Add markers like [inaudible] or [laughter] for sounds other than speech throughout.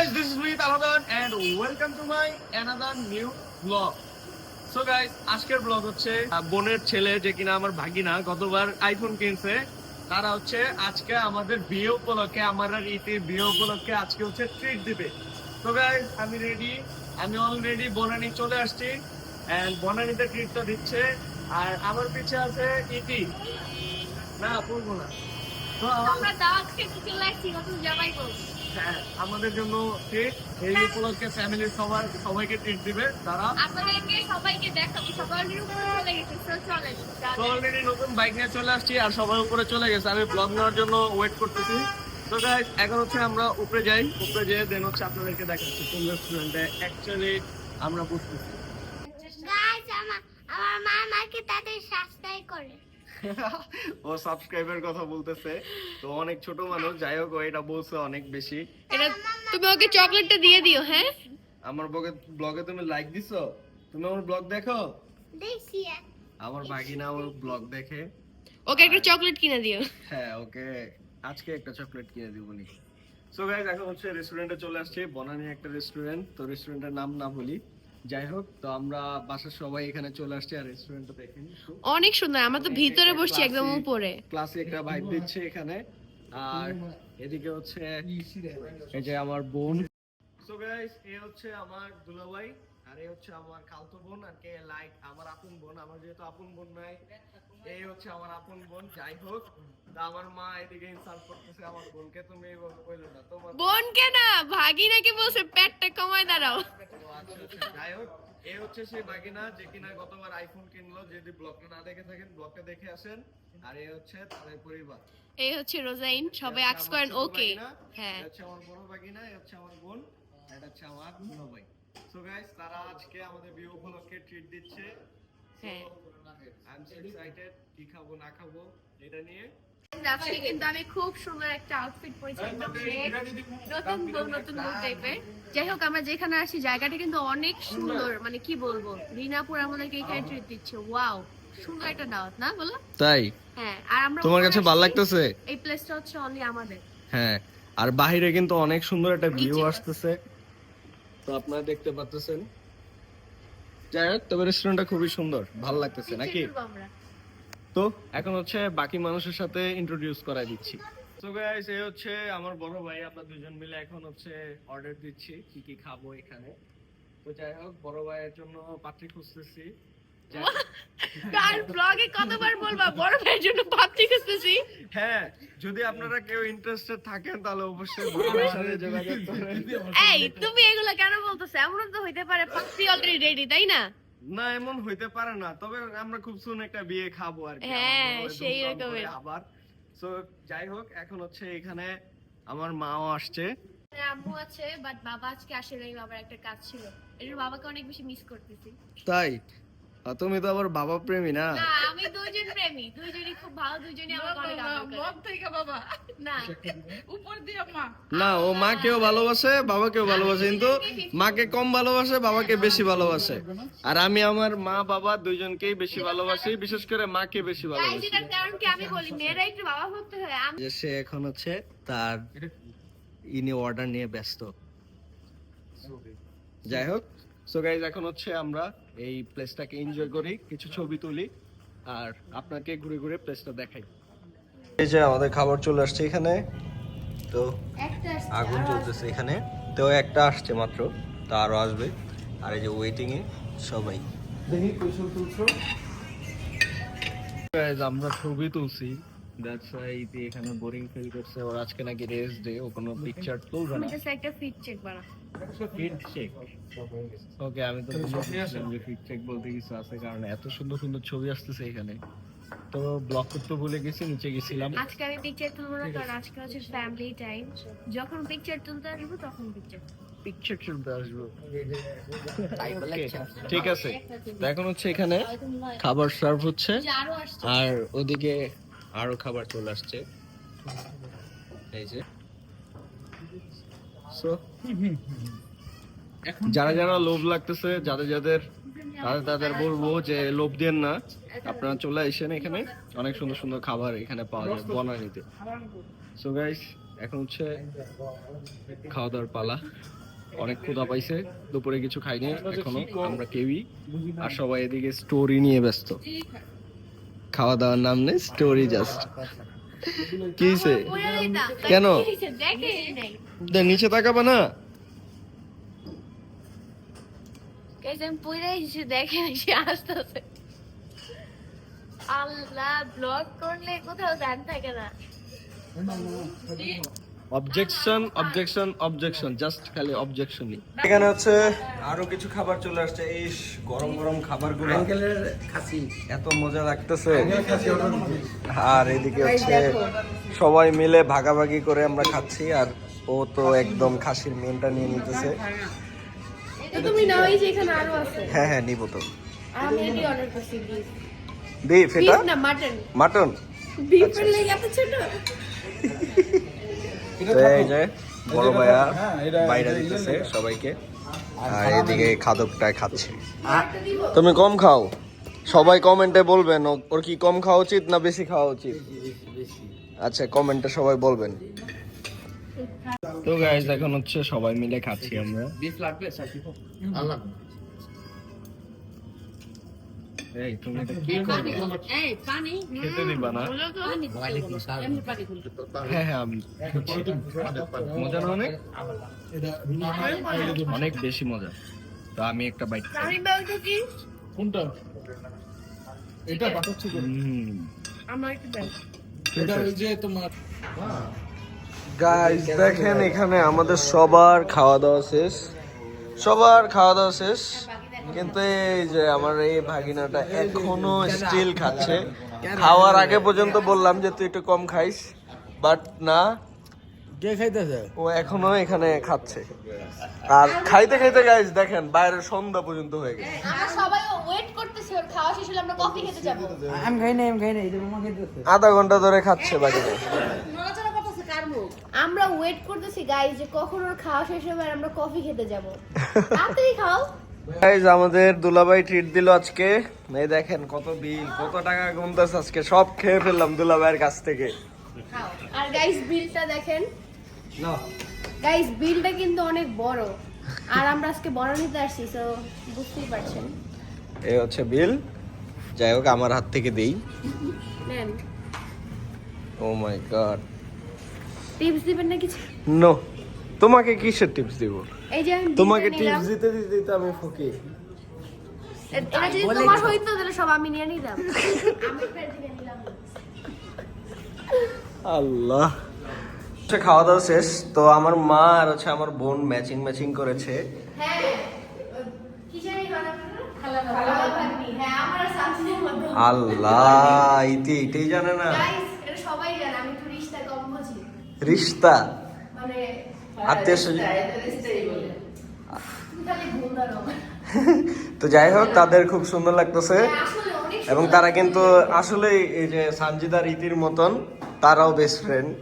guys, this is me Taladan and welcome to my another new vlog. So guys, আজকের blog হচ্ছে বোনের ছেলে যে কিনা আমার ভাগিনা গতবার আইফোন কিনছে তারা হচ্ছে আজকে আমাদের বিয়ে উপলক্ষে আমার আর ইতির বিয়ে উপলক্ষে আজকে হচ্ছে ট্রিট দিবে। তো গাইস আমি রেডি আমি অলরেডি বনানি চলে আসছি এন্ড বনানিতে ট্রিটটা দিচ্ছে আর আমার পিছে আছে ইতি। না পড়ব না। তো আমরা দাওয়াত খেতে চলে আসছি নতুন জামাই হ্যাঁ, আমাদের জন্য এই উপলক্ষে ফ্যামিলির সবার সবাইকে ট্রিট দিবে তারা আপনাদেরকে সবাইকে দেখাবো সবার উপরে চলে গেছে চলে তো অলরেডি নতুন বাইক নিয়ে চলে আসছি আর সবাই উপরে চলে গেছে। আমি ব্লগ নেওয়ার জন্য ওয়েট করতেছি। তো গাইস এখন হচ্ছে আমরা উপরে যাই। উপরে যেয়ে দেন হচ্ছে আপনাদেরকে দেখাচ্ছি কোন রেস্টুরেন্টে অ্যাকচুয়ালি আমরা বুঝতেছি গাইস আমার আমার মা আমাকে তাদের সাবস্ক্রাইব করে। [laughs] ও সাবস্ক্রাইবের কথা বলতেছে। তো অনেক ছোট মানুষ যাই হোক ও এটা বলছে অনেক বেশি। এটা তুমি ওকে চকলেটটা দিয়ে দিও হ্যাঁ? আমার ব্লগে ব্লগে তুমি লাইক দিছো? তুমি আমার ব্লগ দেখো? দেখছি। আমার বাগিনা আমার ব্লগ দেখে। ওকে একটা চকলেট কিনে দিও। হ্যাঁ ওকে। আজকে একটা চকলেট কিনে দিব নি সো গাইস এখন হচ্ছে রেস্টুরেন্টে চলে আসছে। বনানি একটা রেস্টুরেন্ট তো রেস্টুরেন্টের নাম না বলি যাই হোক তো আমরা বাসার সবাই এখানে চলে আসছি আর রেস্টুরেন্টটা দেখেন অনেক সুন্দর আমরা তো ভিতরে বসছি একদম উপরে। ক্লাসে একটা ভাইব দিচ্ছে এখানে। আর এদিকে হচ্ছে এই যে আমার বোন। সো গাইস এ হচ্ছে আমার দুলাভাই। আর এ হচ্ছে আমার খালতো বোন আর কে লাইক আমার আপন বোন আমার যেহেতু আপন বোন নাই এই হচ্ছে আমার আপন বোন যাই হোক। তা আমার মা এদিকে ইনসাল্ট করতেছে আমার বোনকে তুমি এইভাবে কইলো না তোমার বোনকে না ভাগি নাকি বলছে পেটটা কমায় দাঁড়াও। আচ্ছা, আচ্ছা, যাই হোক এই হচ্ছে সেই বাগিনা যে কিনা গতবার আইফোন কিনলো যদি ব্লগটা না দেখে থাকেন ব্লগটা দেখে আসেন। আর এ হচ্ছে তাদের পরিবার। এই হচ্ছে রোজাইন সবাই আক্স করেন ওকে। হ্যাঁ। হচ্ছে আমার বড় বাগিনা এটা হচ্ছে আমার বোন এটা হচ্ছে আমার ভাই। সো গাইস তারা আজকে আমাদের বিয়ে উপলক্ষে ট্রিট দিচ্ছে। হ্যাঁ। আই এম সো এক্সাইটেড কি খাব না খাব এটা নিয়ে। আজকে কিন্তু আমি খুব সুন্দর একটা আউটফিট পরেছি নতুন বউ নতুন বউ টাইপের যাই হোক আমরা যেখানে আসি জায়গাটা কিন্তু অনেক সুন্দর। মানে কি বলব রিনাপুর আমাদেরকে এখানে ট্রিট দিচ্ছে। ওয়াও সুন্দর একটা দাওয়াত না বলো? তাই? হ্যাঁ আর আমরা তোমার কাছে ভালো লাগতেছে? এই প্লেসটা হচ্ছে অনলি আমাদের। হ্যাঁ আর বাহিরে কিন্তু অনেক সুন্দর একটা ভিউ আসতেছে। তো আপনারা দেখতে পাচ্ছেন। যাই হোক তবে রেস্টুরেন্টটা খুবই সুন্দর ভালো লাগতেছে নাকি? তো এখন হচ্ছে বাকি মানুষের সাথে ইন্ট্রোডিউস করাই দিচ্ছি। তো গাইস এই হচ্ছে আমার বড় ভাই আমরা দুজন মিলে এখন হচ্ছে অর্ডার দিচ্ছি কি কি খাব এখানে। তো যাই হোক বড় ভাইয়ের জন্য পাত্রী খুঁজতেছি। আর ব্লগে কতবার বলবা? বড় ভাইয়ের জন্য পাত্রী খুঁজতেছি। হ্যাঁ যদি আপনারা কেউ ইন্টারেস্টেড থাকেন তাহলে অবশ্যই বড় ভাইয়ের সাথে যোগাযোগ করবেন [laughs] এই তুমি এগুলো কেন বলতেছো? এমন তো হইতে পারে পাত্রী অলরেডি রেডি তাই না? না এমন হইতে পারে না তবে আমরা খুব সুন একটা বিয়ে খাব আর কি হ্যাঁ, সেই রকমের। আবার। সো যাই হোক এখন হচ্ছে এখানে আমার মাও আসছে। আম্মু আছে বাট বাবা আজকে আসে নাই বাবার একটা কাজ ছিল। এর বাবাকে অনেক বেশি মিস করতেছি। তাই? তুমি তো আবার বাবা প্রেমী না? না আমি দুইজন প্রেমী। দুইজনই খুব ভালো দুইজনই আমাকে অনেক আদর করে। মন থেকে বাবা। না। উপর দিয়ে মা। না ও মাকেও ভালোবাসে বাবাকেও ভালোবাসে কিন্তু মাকে কম ভালোবাসে বাবাকে বেশি ভালোবাসে। আর আমি আমার মা বাবা দুইজনকেই বেশি ভালোবাসি বিশেষ করে মাকে বেশি ভালোবাসি। যেটার কারণ কি আমি বলি? মেয়েরা একটু বাবা ভক্ত হয় আমি যে সে এখন হচ্ছে তার ইনি অর্ডার নিয়ে ব্যস্ত। যাই হোক সো গাইজ এখন হচ্ছে আমরা এই প্লেসটাকে এনজয় করি কিছু ছবি তুলি আর আপনাকে ঘুরে ঘুরে প্লেসটা দেখাই। এই যে আমাদের খাবার চলে আসছে এখানে তো আগুন চলতেছে এখানে। তো একটা আসছে মাত্র তো আরও আসবে। আর এই যে ওয়েটিং এ সবাই। দেখি কৌশল তুলছো। আমরা ছবি তুলছি। দ্যাটস ওয়াই এখানে বোরিং ফিল করছে। ওর আজকে নাকি রেস্ট ডে ও কোনো পিকচার তুলবে না। জাস্ট একটা ফিট চেক বানা ফিট চেক ওকে আমি তো যে ফিট চেক বলতে কিছু আছে কারণ এত সুন্দর সুন্দর ছবি আসতেছে এখানে। তো ব্লক করতে ভুলে গেছি নিচে গেছিলাম। আজকে আমি পিকচার তুলবো না কারণ আজকে হচ্ছে ফ্যামিলি টাইম যখন পিকচার তুলতে আসব তখন পিকচার পিকচার তুলতে আসব। ঠিক আছে। এখন হচ্ছে এখানে খাবার সার্ভ হচ্ছে। আর ওদিকে আরও খাবার চলে আসছে। এই যে। So, যারা যারা লোভ লাগতেছে যাদের যাদের তাদের তাদের বলব যে লোভ দেন না। আপনারা চলে আসেন এখানে। অনেক সুন্দর সুন্দর খাবার এখানে পাওয়া যায় বনানীতে সো গাইস এখন হচ্ছে খাওয়া দাওয়ার পালা। অনেক ক্ষুধা পাইছে দুপুরে কিছু খাইনি এখনও। আমরা কেউই আর সবাই এদিকে স্টোরি নিয়ে ব্যস্ত। খাওয়া দাওয়ার নাম নেই স্টোরি জাস্ট কি? কেন? নিচে তাকাবা না আল্লাহ ব্লগ করলে কোথাও গান থাকে না অবজেকশন অবজেকশন অবজেকশন জাস্ট খালি অবজেকশনই এখানে হচ্ছে আরও কিছু খাবার চলে আসছে। ইস গরম গরম খাবারগুলো। খাসি। এত মজা লাগতেছে। আর এদিকে হচ্ছে সবাই মিলে ভাগাভাগি করে আমরা খাচ্ছি আর ও তো একদম খাসির মেনটা নিয়ে নিতেছে। এটা তুমি নাও এই যে এখানে আরও আছে। হ্যাঁ হ্যাঁ নিব তো। আমি এটি অর্ডার করছি বিফ এটা? না মাটন। মাটন? বিফের লেগে এত ছোট। [laughs] তো এই যে বড় ভাইয়া বাইরে দিতেছে সবাইকে। আর এদিকে খাদকটা খাচ্ছে। তুমি কম খাও। সবাই কমেন্টে বলবেন ও- ওর কি কম খাওয়া উচিত না বেশি খাওয়া উচিত? আচ্ছা কমেন্টে সবাই বলবেন। তো গাইজ এখন হচ্ছে সবাই মিলে খাচ্ছি আমরা। এই তুমি এটা কি করবে? এই পানি? খেতে দিবা না। এমনি পানি খুলতে হ্যাঁ হ্যাঁ মজা না অনেক? অনেক বেশি মজা। তো আমি একটা বাইট আমি বলতে কি? কোনটা? এটা বাটার চিকেন আমার একটু দেন এটা ওই যে তোমার গাইস দেখেন এখানে আমাদের সবার খাওয়া দাওয়া শেষ। সবার খাওয়া দাওয়া শেষ। কিন্তু এই যে আমার এই ভাগিনাটা এখনও স্টিল খাচ্ছে। খাওয়ার আগে পর্যন্ত বললাম যে তুই একটু কম খাইস বাট না কে খাইতেছে? ও এখনও এখানে খাচ্ছে। আর খাইতে খাইতে গাইস দেখেন বাইরে সন্ধ্যা পর্যন্ত হয়ে গেছে। আমরা সবাই ওয়েট করতেছি ওর খাওয়া শেষ হলে আমরা কফি খেতে যাব। আমি খাই নাই আমি খাই নাই এটা মামা খাইতেছে। আধা ঘণ্টা ধরে খাচ্ছে বাকিটা আমরা ওয়েট করতেছি গাইস যে কখন ওর খাওয়া শেষ হবে আর আমরা কফি খেতে যাব। [laughs] তাড়াতাড়ি খাও। গাইজ আমাদের দুলাভাই ট্রিট দিল আজকে। এই দেখেন কত বিল কত টাকা গুনতেছে আজকে সব খেয়ে ফেললাম দুলাভাইয়ের কাছ থেকে। আর গাইস বিলটা দেখেন। না। গাইস বিলটা কিন্তু অনেক বড়। আর আমরা আজকে বড় নিতে আসছি তো বুঝতেই পারছেন। এই হচ্ছে বিল। যাই হোক আমার হাত থেকে দেই। নেন। ও মাই গড টিপস দিবেন না কিছু নো তোমাকে কিসের টিপস দিব? এই যে তোমাকে টিপস দিতে দিতে দিতে আমি ফকি। এটা যদি তোমার হইতো তাহলে সব আমি নিয়ে নিতাম। আমি নিলাম। আল্লাহ। হচ্ছে খাওয়া দাওয়া শেষ। তো আমার মা আর হচ্ছে আমার বোন ম্যাচিং ম্যাচিং করেছে। হ্যাঁ। হ্যাঁ আল্লাহ ইতি এটাই জানে না। গাইস মানে আত্মীয় স্বজন তুমি খালি ভুল ধরো তো যাই হোক তাদের খুব সুন্দর লাগতেছে। হ্যাঁ, এবং তারা কিন্তু আসলে এই যে সানজিদা রীতির মতন তারাও বেস্ট ফ্রেন্ড [laughs]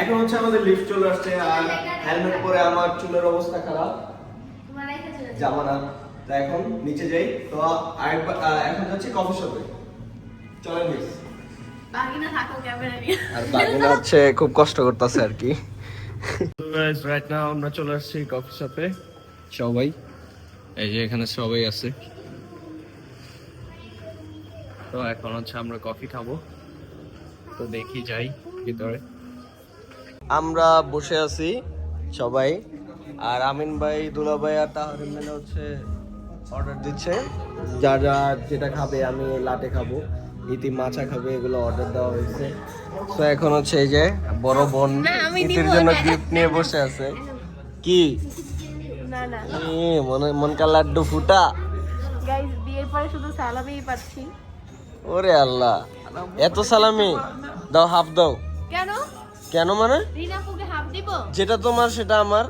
এখন হচ্ছে আমাদের লিফট চলে আসছে আর হেলমেট পরে আমার চুলের অবস্থা খারাপ। জামা না তো এখন নিচে যাই। তো আরেকবার এখন যাচ্ছি কফি শপে চলেন মিস আর বাকিরা হচ্ছে খুব কষ্ট করতেছে আর কি। রাইট নাও আমরা চলে আসছি কফি শপে সবাই এই যে এখানে সবাই আছে। তো এখন হচ্ছে আমরা কফি খাব। তো দেখি যাই ভিতরে। আমরা বসে আছি সবাই। আর আমিন ভাই দুলা ভাই আর তাহরিম মিলে হচ্ছে অর্ডার দিচ্ছে। যা যা যেটা খাবে আমি লাটে খাব। ইতি মাছা খাবে এগুলো অর্ডার দেওয়া হয়েছে। তো এখন হচ্ছে এই যে বড় বোন ইতির জন্য গিফট নিয়ে বসে আছে। কি? মনে মনকা লাড্ডু ফুটা? গাইস বিয়ের পরে শুধু সালামিই পাচ্ছি। ওরে আল্লাহ। এত সালামি? দাও হাফ দাও। কেন? কেন মানে? রিনাপুকে হাফ দিব? যেটা তোমার সেটা আমার।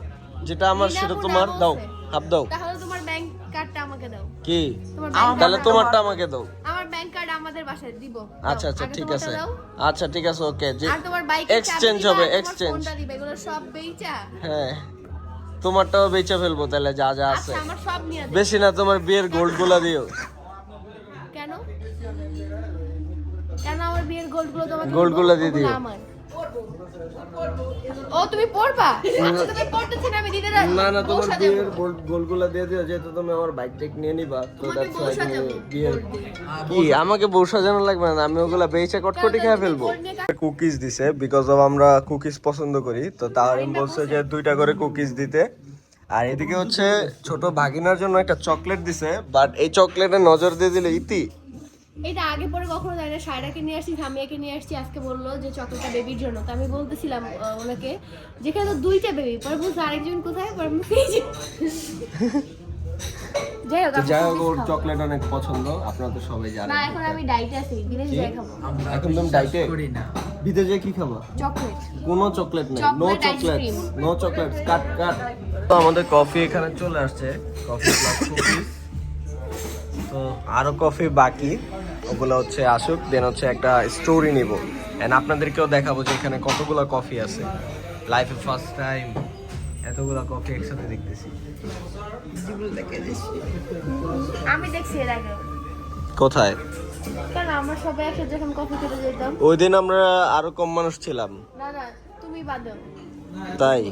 যেটা আমার সেটা তোমার। দাও। হাফ দাও। তাহলে তোমার ব্যাংক কার্ডটা আমাকে দাও। কি? তাহলে তোমারটা আমাকে দাও। ব্যাংক কার্ড আমাদের বাসায় দিব। আচ্ছা আচ্ছা ঠিক আছে। আচ্ছা ঠিক আছে ওকে যে আর তোমার বাইক এক্সচেঞ্জ হবে এক্সচেঞ্জ দিবে এগুলো সব বেচা হ্যাঁ তোমারটাও বেচে ফেলব তাহলে যা যা আছে। আচ্ছা আমার সব নিয়ে বেশি না তোমার বিয়ের গোল্ডগুলা দিও। কেন? কেন আমার বিয়ের গোল্ডগুলো তোমাকে Gold গুলো দিয়ে দিও। আমার। ও তুমি পড়বা? আচ্ছা তুমি পড়তেছি না আমি দিতে না না তোমার বিয়ের গোলগুলা দিয়ে দিও যেহেতু তুমি আমার বাইক টেক নিয়ে নিবা তো why তুমি বিয়ের কি আমাকে বউ সাজানো লাগবে না? আমি ওগুলা বেচে কটকটি খেয়ে ফেলব। কুকিজ দিছে বিকজ অফ আমরা কুকিজ পছন্দ করি তো তাহরিম বলছে যে দুইটা করে কুকিজ দিতে। আর এদিকে হচ্ছে ছোট ভাগিনার জন্য একটা চকলেট দিছে বাট এই চকলেটে নজর দিয়ে দিলে ইতি। এটা আগে পরে কখনো যায় না সায়রাকে নিয়ে আসছি ধামিয়াকে নিয়ে আসছি আজকে বলল যে চকলেটটা বেবির জন্য। তো আমি বলতেছিলাম ওনাকে যেখানে তো দুইটা বেবি পরে বলছে আরেকজন কোথায়? পরে আমি এই [laughs] যাই হোক তো যাই হোক ওর চকলেট অনেক পছন্দ আপনারা তো সবাই না জানেন এখন আমি ডাইটে আছি বিদেশ যাই খাব। এখন তুমি ডাইটে বিদেশে কি খাবা? চকলেট। কোনো চকলেট নেই no chocolate no chocolate cut cut. তো আমাদের কফি এখানে চলে আসছে। কফি প্লাস কুকিজ তো আরও কফি বাকি। ওগুলো হচ্ছে আসুক দেন হচ্ছে একটা স্টোরি নিব। এন্ড আপনাদেরকেও দেখাবো যে এখানে কতগুলো কফি আছে। লাইফে ফার্স্ট টাইম এতগুলো কফি একসাথে দেখতেছি। আমি দেখছি এর আগে কোথায়? কারণ আমরা সবাই একসাথে যখন কফি খেতে যেতাম। ওই দিন আমরা আরও কম মানুষ ছিলাম। না না তুমি বাদও। তাই?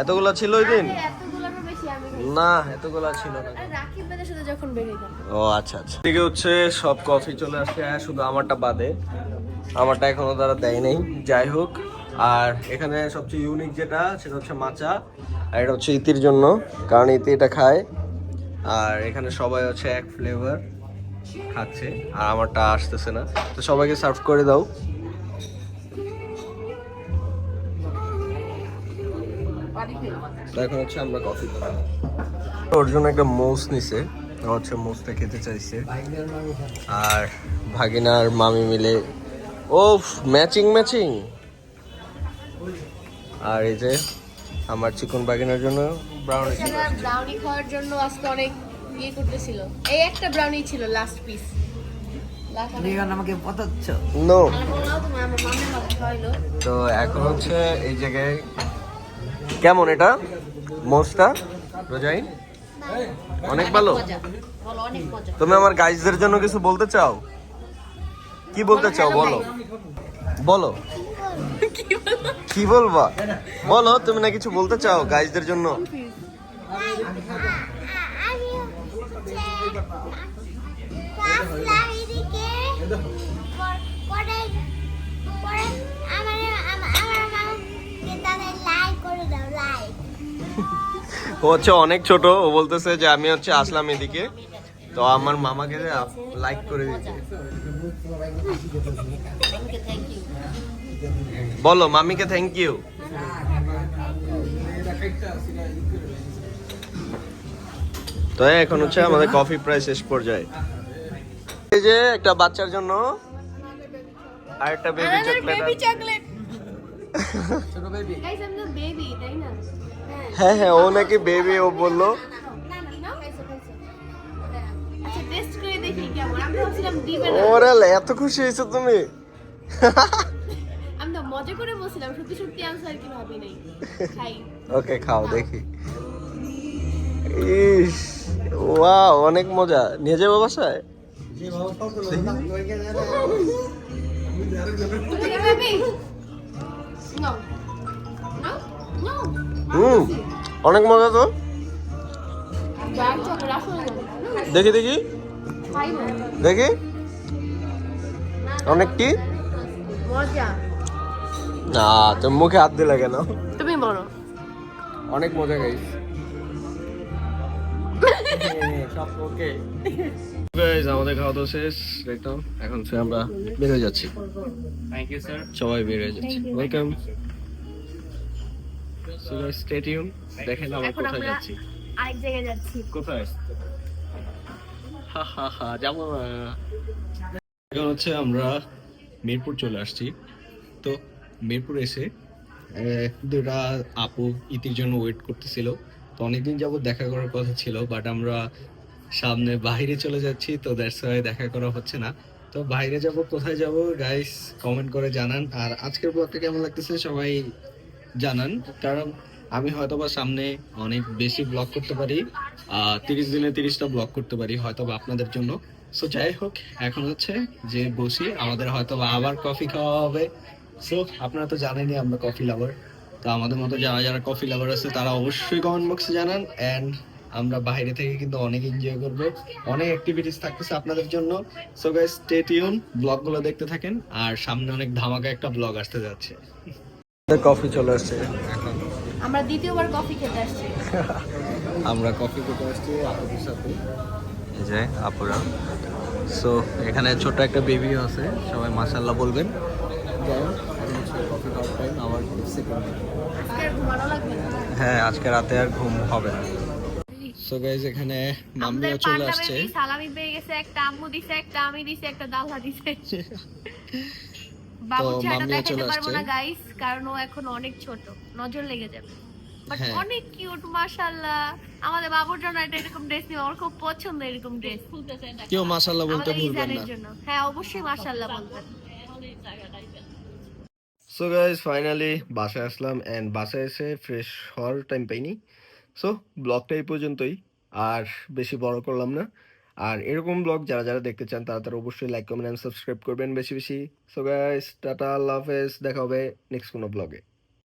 এতগুলো ছিল ওই দিন? না এতগুলো ছিল না। সাথে যখন ও আচ্ছা আচ্ছা। এদিকে হচ্ছে সব কফি চলে আসছে হ্যাঁ, শুধু আমারটা বাদে। আমারটা এখনও তারা দেয় নেই। যাই হোক আর এখানে সবচেয়ে ইউনিক যেটা সেটা হচ্ছে মাচা আর এটা হচ্ছে ইতির জন্য কারণ ইতি এটা খায়। আর এখানে সবাই হচ্ছে এক ফ্লেভার খাচ্ছে আর আমারটা আসতেছে না। তো সবাইকে সার্ভ করে দাও। তো এখন হচ্ছে আমরা কফি খাব। ওর জন্য একটা মোস নিছে হচ্ছে মোসটা খেতে চাইছে। আর ভাগিনার মামি মিলে ও ম্যাচিং ম্যাচিং আর এই যে আমার চিকন বাগিনার জন্য ব্রাউনি ব্রাউনি খাওয়ার জন্য আজকে অনেক ইয়ে করতেছিল। এই একটা ব্রাউনি ছিল লাস্ট পিস তো এখন হচ্ছে এই জায়গায় কেমন এটা? মোসটা রোজাইন? অনেক ভালো? তুমি আমার গাইজদের জন্য কিছু বলতে চাও? কি বলতে চাও বলো। বলো। কি বলবা? বলো তুমি না কিছু বলতে চাও গাইজদের জন্য? ও হচ্ছে অনেক ছোট ও বলতেছে যে আমি হচ্ছে আসলাম এদিকে। তো আমার মামাকে লাইক করে দিতে বলো মামিকে থ্যাংক ইউ তো এখন হচ্ছে আমাদের কফি প্রায় শেষ পর্যায়ে। এই যে একটা বাচ্চার জন্য আর একটা বেবি চকলেট বেবি চকলেট আমি তো বেবি তাই না হ্যাঁ হ্যাঁ ও নাকি বেবি ও বলল আচ্ছা টেস্ট করে দেখি কেমন আমি ভাবছিলাম দিবে না ওরে এত খুশি হয়েছো তুমি আমি তো মজা করে বলছিলাম সত্যি সত্যি আনসার কি ভাবি নাই খাই ওকে খাও দেখি ইস ওয়াও অনেক মজা নিয়ে যাব বাসায় বেবি হুম। অনেক মজা তো। দেখি দেখি। দেখি। অনেক কি? না তুমি মুখে হাত দিলে কেন? তুমি বলো। অনেক মজা গাইস। [laughs] ওকে। আমাদের খাওয়া দাওয়া শেষ। দেখো এখন সে আমরা বের হয়ে যাচ্ছি। থ্যাংক ইউ স্যার সবাই বের হয়ে যাচ্ছে। Welcome so guys stay tune দেখেন আমরা কোথায় যাচ্ছি। আরেক জায়গায় যাচ্ছি। কোথায়? হা হা হা যাব এখন হচ্ছে আমরা মিরপুর চলে আসছি। তো মিরপুর এসে আহ, দুটা আপু ইতির জন্য ওয়েট করতেছিল। তো অনেকদিন যাবত দেখা করার কথা ছিল বাট আমরা সামনে বাইরে চলে যাচ্ছি, তো দ্যাটস ওয়াই দেখা করা হচ্ছে না। তো বাইরে যাব, কোথায় যাব গাইস কমেন্ট করে জানান। আর আজকের ব্লগটা কেমন লাগতেছে সবাই জানান। কারণ আমি হয়তোবা সামনে অনেক বেশি ব্লগ করতে পারি তিরিশ দিনে তিরিশটা ব্লগ করতে পারি হয়তোবা আপনাদের জন্য। সো যাই হোক, এখন হচ্ছে যে বসি, আমাদের হয়তোবা আবার কফি খাওয়া হবে। সো আপনারা তো জানেনই আমরা কফি লাভার তো আমাদের মতো যারা যারা কফি লাভার আছে, তারা অবশ্যই কমেন্ট বক্সে জানান। অ্যান্ড আমরা বাইরে থেকে কিন্তু অনেক এনজয় করব। অনেক অ্যাক্টিভিটিস থাকতেছে আপনাদের জন্য। সো গাইস স্টে টিউন ব্লগগুলো দেখতে থাকেন। আর সামনে অনেক ধামাকা একটা ব্লগ আসতে যাচ্ছে। কফি চলে আসছে। আমরা দ্বিতীয়বার কফি খেতে আসছি। [laughs] আমরা কফি খেতে আসছি আপুদের সাথে। এই যে আপুরা। সো এখানে ছোট একটা বেবিও আছে। সবাই মাশাল্লাহ বলবেন। হ্যাঁ আজকে রাতে আর ঘুম হবে না। সো গাইজ এখানে আমাদের চলে আসছে। সালামি পেয়ে গেছে একটা আম্মু দিছে একটা আমি দিছে একটা দালহা দিছে। বাবু দেখাতে পারব না গাইস কারণ ও এখন অনেক ছোট নজর লেগে যাবে। বাট হ্যাঁ। অনেক কিউট মাশাআল্লাহ। আমাদের বাবুর জন্য একটা এরকম ড্রেস নিব আমার খুব পছন্দ এরকম ড্রেস কেউ মাশাল্লাহ বলতে ভুলবেন না। হ্যাঁ অবশ্যই মাশাআল্লাহ বলবেন। সো গাইজ ফাইনালি বাসায় আসলাম অ্যান্ড বাসায় এসে ফ্রেশ হওয়ার টাইম পাইনি। সো ব্লগটা এই পর্যন্তই। আর বেশি বড় করলাম না। আর এরকম ব্লগ যারা যারা দেখতে চান, তারা তারা অবশ্যই লাইক কমেন্ট অ্যান্ড সাবস্ক্রাইব করবেন বেশি বেশি। সো গাইস টাটা, আল্লাহ হাফেজ, দেখা হবে নেক্সট কোনো ব্লগে।